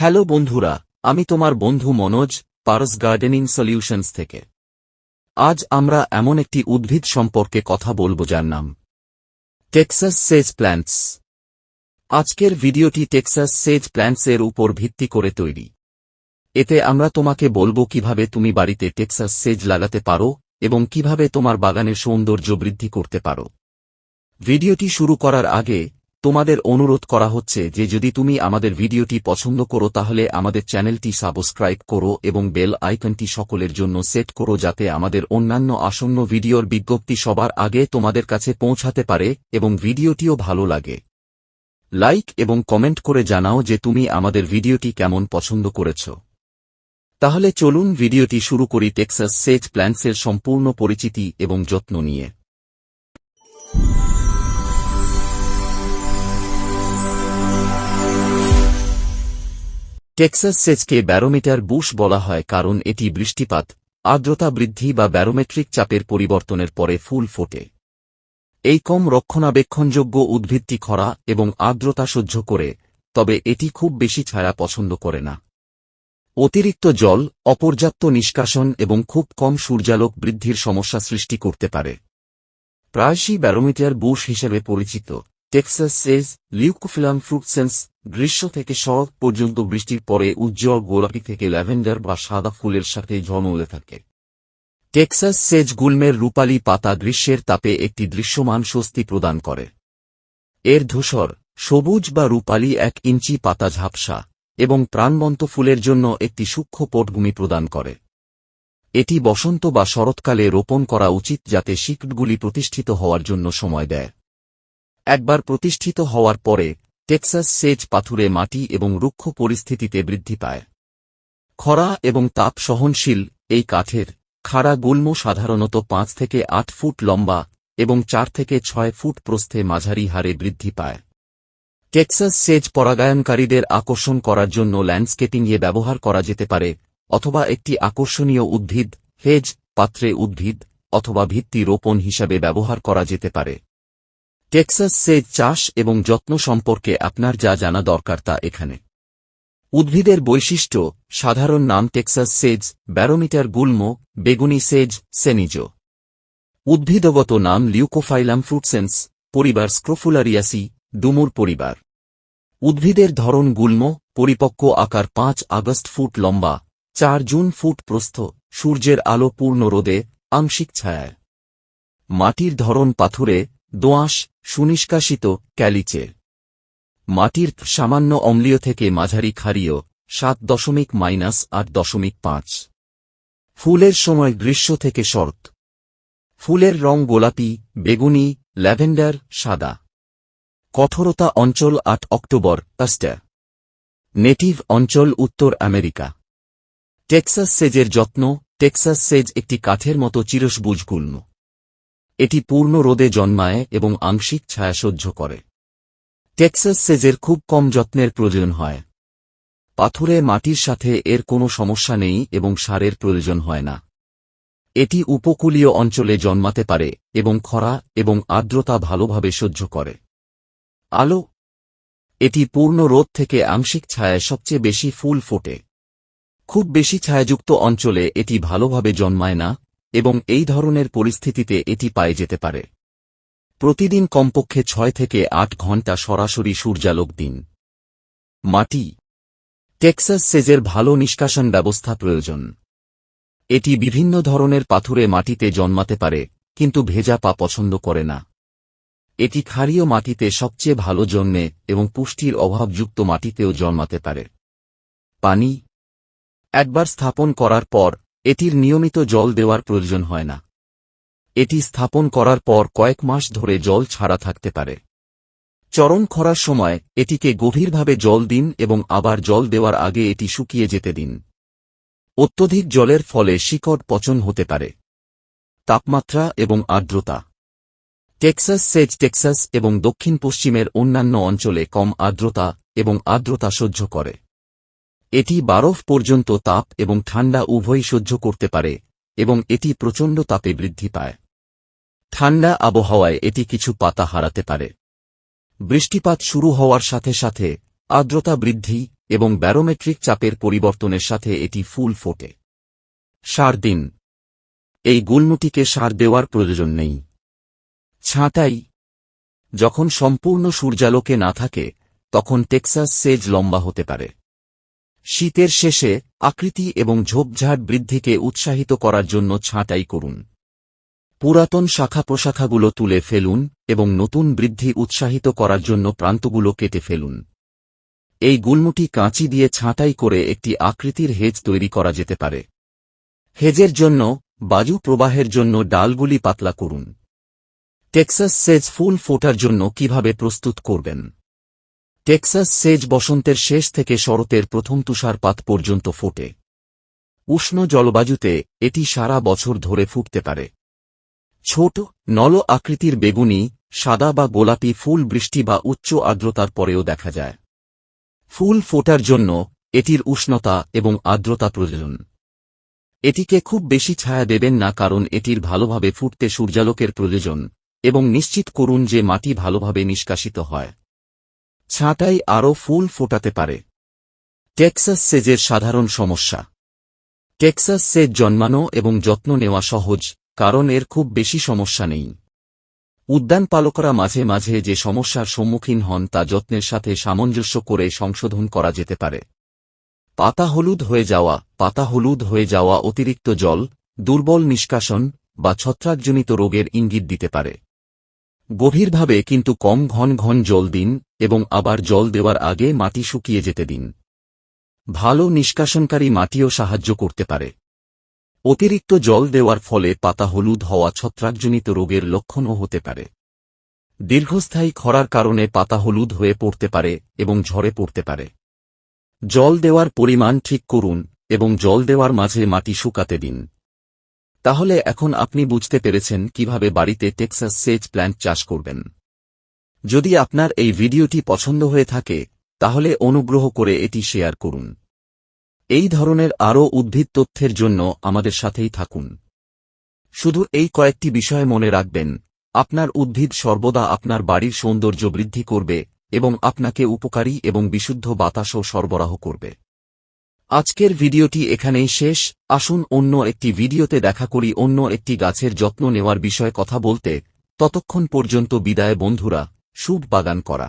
Hello বন্ধুরা, আমি তোমার বন্ধু মনোজ, পারস গার্ডেনিং সলিউশনস থেকে। আজ আমরা এমন একটি উদ্ভিদ সম্পর্কে কথা বলব যার নাম টেক্সাস সেজ প্ল্যান্টস। আজকের ভিডিওটি টেক্সাস সেজ প্ল্যান্টসের উপর ভিত্তি করে তৈরি। এতে আমরা তোমাকে বলব কীভাবে তুমি বাড়িতে টেক্সাস সেজ লাগাতে পারো এবং কীভাবে তোমার বাগানের সৌন্দর্য বৃদ্ধি করতে পারো। ভিডিওটি শুরু করার আগে তোমাদের অনুরোধ করা হচ্ছে যে যদি তুমি আমাদের ভিডিওটি পছন্দ করো তাহলে আমাদের চ্যানেলটি সাবস্ক্রাইব করো এবং বেল আইকনটি সকলের জন্য সেট করো যাতে আমাদের অন্যান্য আসন্ন ভিডিওর বিজ্ঞপ্তি সবার আগে তোমাদের কাছে পৌঁছাতে পারে এবং ভিডিওটিও ভালো লাগে। লাইক এবং কমেন্ট করে জানাও যে তুমি আমাদের ভিডিওটি কেমন পছন্দ করেছ। তাহলে চলুন ভিডিওটি শুরু করি টেক্সাস সেজ প্ল্যান্টসের সম্পূর্ণ পরিচিতি এবং যত্ন নিয়ে। টেক্সাস সেজকে ব্যারোমিটার বুশ বলা হয় কারণ এটি বৃষ্টিপাত, আর্দ্রতা বৃদ্ধি বা ব্যারোমেট্রিক চাপের পরিবর্তনের পরে ফুল ফোটে। এই কম রক্ষণাবেক্ষণযোগ্য উদ্ভিদটি খরা এবং আর্দ্রতা সহ্য করে, তবে এটি খুব বেশি ছায়া পছন্দ করে না। অতিরিক্ত জল, অপর্যাপ্ত নিষ্কাশন এবং খুব কম সূর্যালোক বৃদ্ধির সমস্যা সৃষ্টি করতে পারে। প্রায়শই ব্যারোমিটার বুশ হিসেবে পরিচিত। টেক্সাস সেজ লিউকোফিলাম ফ্রুটসেন্স গ্রীষ্ম থেকে শরৎ পর্যন্ত বৃষ্টির পরে উজ্জ্বল গোলাপি থেকে ল্যাভেন্ডার বা সাদা ফুলের সাথে ঝলমলে থাকে। টেক্সাস সেজ গুল্মের রূপালী পাতা গ্রীষ্মের তাপে একটি দৃশ্যমান স্বস্তি প্রদান করে। এর ধূসর, সবুজ বা রূপালী এক ইঞ্চি পাতা ঝাপসা এবং প্রাণবন্ত ফুলের জন্য একটি সূক্ষ্ম পটভূমি প্রদান করে। এটি বসন্ত বা শরৎকালে রোপণ করা উচিত যাতে শিকটগুলি প্রতিষ্ঠিত হওয়ার জন্য সময় দেয়। একবার প্রতিষ্ঠিত হওয়ার পরে, টেক্সাস সেচ পাথুরে মাটি এবং রুক্ষ পরিস্থিতিতে বৃদ্ধি পায়। খরা এবং তাপ সহনশীল, এই কাঠের খাড়া গুল্ম সাধারণত পাঁচ থেকে আট ফুট লম্বা এবং চার থেকে ছয় ফুট প্রস্থে মাঝারি হারে বৃদ্ধি পায়। টেক্সাস সেজ পরাগায়নকারীদের আকর্ষণ করার জন্য ল্যান্ডস্কেপিংয়ে ব্যবহার করা যেতে পারে, অথবা একটি আকর্ষণীয় উদ্ভিদ, হেজ, পাত্রে উদ্ভিদ, অথবা ভিত্তি রোপণ হিসাবে ব্যবহার করা যেতে পারে। টেক্সাস সেজ চাষ এবং যত্ন সম্পর্কে আপনার যা জানা দরকার তা এখানে। উদ্ভিদের বৈশিষ্ট্য, সাধারণ নাম টেক্সাস সেজ, ব্যারোমিটার গুল্ম, বেগুনি সেজ, সেনিজ। উদ্ভিদগত নাম লিউকোফাইলাম ফ্রুটসেন্স, পরিবার স্ক্রোফুলারিয়াসি, ডুমুর পরিবার। উদ্ভিদের ধরন গুল্ম, পরিপক্ক আকার পাঁচ আগস্ট ফুট লম্বা, চার জুন ফুট প্রস্থ, সূর্যের আলো পূর্ণ রোদে, আংশিক ছায়ায়। মাটির ধরন পাথুরে দোঁয়াশ, সুনিষ্কাশিত, ক্যালিচের। মাটির সামান্য অম্লীয় থেকে মাঝারি ক্ষারীয়, সাত দশমিক মাইনাস আট দশমিক পাঁচ। ফুলের সময় গ্রীষ্ম থেকে শরৎ। ফুলের রং গোলাপি, বেগুনি, ল্যাভেন্ডার, সাদা। কঠোরতা অঞ্চল আট অক্টোবর, কাস্টার। নেটিভ অঞ্চল উত্তর আমেরিকা। টেক্সাস সেজের যত্ন, টেক্সাস সেজ একটি কাঠের মতো চিরসবুজ গুল্ম এটি পূর্ণ রোদে জন্মায় এবং আংশিক ছায়া সহ্য করে। টেক্সাস সেজের খুব কম যত্নের প্রয়োজন হয়। পাথুরে মাটির সাথে এর কোনো সমস্যা নেই এবং সারের প্রয়োজন হয় না। এটি উপকূলীয় অঞ্চলে জন্মাতে পারে এবং খরা এবং আর্দ্রতা ভালোভাবে সহ্য করে। আলো এটি পূর্ণ রোদ থেকে আংশিক ছায়ায় সবচেয়ে বেশি ফুল ফোটে। খুব বেশি ছায়াযুক্ত অঞ্চলে এটি ভালোভাবে জন্মায় না এবং এই ধরনের পরিস্থিতিতে এটি পায়ে যেতে পারে। প্রতিদিন কমপক্ষে ছয় থেকে আট ঘণ্টা সরাসরি সূর্যালোক দিন মাটি। টেক্সাস সেজের ভালো নিষ্কাশন ব্যবস্থা প্রয়োজন। এটি বিভিন্ন ধরনের পাথুরে মাটিতে জন্মাতে পারে, কিন্তু ভেজা পা পছন্দ করে না। এটি ক্ষারীয় মাটিতে সবচেয়ে ভালো জন্মে এবং পুষ্টির অভাবযুক্ত মাটিতেও জন্মাতে পারে। পানি। একবার স্থাপন করার পর এটির নিয়মিত জল দেওয়ার প্রয়োজন হয় না। এটি স্থাপন করার পর কয়েক মাস ধরে জল ছাড়া থাকতে পারে। চরম খরার সময় এটিকে গভীরভাবে জল দিন এবং আবার জল দেওয়ার আগে এটি শুকিয়ে যেতে দিন। অত্যধিক জলের ফলে শিকড় পচন হতে পারে। তাপমাত্রা এবং আর্দ্রতা। টেক্সাস সেজ টেক্সাস এবং দক্ষিণ পশ্চিমের অন্যান্য অঞ্চলে কম আর্দ্রতা এবং আর্দ্রতা সহ্য করে। এটি বারফ পর্যন্ত তাপ এবং ঠান্ডা উভয়ই সহ্য করতে পারে, এবং এটি প্রচণ্ড তাপে বৃদ্ধি পায়। ঠান্ডা আবহাওয়ায় এটি কিছু পাতা হারাতে পারে। বৃষ্টিপাত শুরু হওয়ার সাথে সাথে আর্দ্রতা বৃদ্ধি এবং ব্যারোমেট্রিক চাপের পরিবর্তনের সাথে এটি ফুল ফোটে। সার দিন। এই গুলমুটিকে সার দেওয়ার প্রয়োজন নেই। ছাঁটাই। যখন সম্পূর্ণ সূর্যালোকে না থাকে, তখন টেক্সাস সেজ লম্বা হতে পারে। শীতের শেষে, আকৃতি এবং ঝোপঝাড় বৃদ্ধিকে উৎসাহিত করার জন্য ছাঁটাই করুন। পুরাতন শাখা প্রশাখাগুলো তুলে ফেলুন এবং নতুন বৃদ্ধি উৎসাহিত করার জন্য প্রান্তগুলো কেটে ফেলুন। এই গুলমুটি কাঁচি দিয়ে ছাঁটাই করে একটি আকৃতির হেজ তৈরি করা যেতে পারে। হেজের জন্য, বায়ু প্রবাহের জন্য ডালগুলি পাতলা করুন। টেক্সাস সেজ ফুল ফোটার জন্য কীভাবে প্রস্তুত করবেন? টেক্সাস সেজ বসন্তের শেষ থেকে শরতের প্রথম তুষারপাত পর্যন্ত ফোটে। উষ্ণ জলবায়ুতে এটি সারা বছর ধরে ফুটতে পারে। ছোট, নল আকৃতির বেগুনি, সাদা বা গোলাপি ফুল বৃষ্টি বা উচ্চ আর্দ্রতার পরেও দেখা যায়। ফুল ফোটার জন্য এটির উষ্ণতা এবং আর্দ্রতা প্রয়োজন। এটিকে খুব বেশি ছায়া দেবেন না কারণ এটির ভালোভাবে ফুটতে সূর্যালোকের প্রয়োজন এবং নিশ্চিত করুন যে মাটি ভালোভাবে নিষ্কাশিত হয়। ছাঁটাই আরও ফুল ফোটাতে পারে। টেক্সাস সেজের সাধারণ সমস্যা। টেক্সাস সেজ জন্মানো এবং যত্ন নেওয়া সহজ, কারণ এর খুব বেশি সমস্যা নেই। উদ্যান পালকরা মাঝে মাঝে যে সমস্যার সম্মুখীন হন তা যত্নের সাথে সামঞ্জস্য করে সংশোধন করা যেতে পারে। পাতা হলুদ হয়ে যাওয়া, পাতা হলুদ হয়ে যাওয়া অতিরিক্ত জল, দুর্বল নিষ্কাশন বা ছত্রাকজনিত রোগের ইঙ্গিত দিতে পারে। গভীরভাবে কিন্তু কম ঘন ঘন জল দিন এবং আবার জল দেওয়ার আগে মাটি শুকিয়ে যেতে দিন। ভালো নিষ্কাশনকারী মাটিও সাহায্য করতে পারে। অতিরিক্ত জল দেওয়ার ফলে পাতা হলুদ হওয়া ছত্রাকজনিত রোগের লক্ষণও হতে পারে। দীর্ঘস্থায়ী খরার কারণে পাতা হলুদ হয়ে পড়তে পারে এবং ঝরে পড়তে পারে। জল দেওয়ার পরিমাণ ঠিক করুন এবং জল দেওয়ার মাঝে মাটি শুকাতে দিন। তাহলে এখন আপনি বুঝতে পেরেছেন কীভাবে বাড়িতে টেক্সাস সেজ প্ল্যান্ট চাষ করবেন। যদি আপনার এই ভিডিওটি পছন্দ হয়ে থাকে, তাহলে অনুগ্রহ করে এটি শেয়ার করুন। এই ধরনের আরও উদ্ভিদ তথ্যের জন্য আমাদের সাথেই থাকুন। শুধু এই কয়েকটি বিষয় মনে রাখবেন, আপনার উদ্ভিদ সর্বদা আপনার বাড়ির সৌন্দর্য বৃদ্ধি করবে এবং আপনাকে উপকারী এবং বিশুদ্ধ বাতাসও সরবরাহ করবে। আজকের ভিডিওটি এখানেই শেষ। আসুন অন্য একটি ভিডিওতে দেখা করি অন্য একটি গাছের যত্ন নেওয়ার বিষয়ে কথা বলতে। ততক্ষণ পর্যন্ত বিদায় বন্ধুরা, শুভ বাগান করা।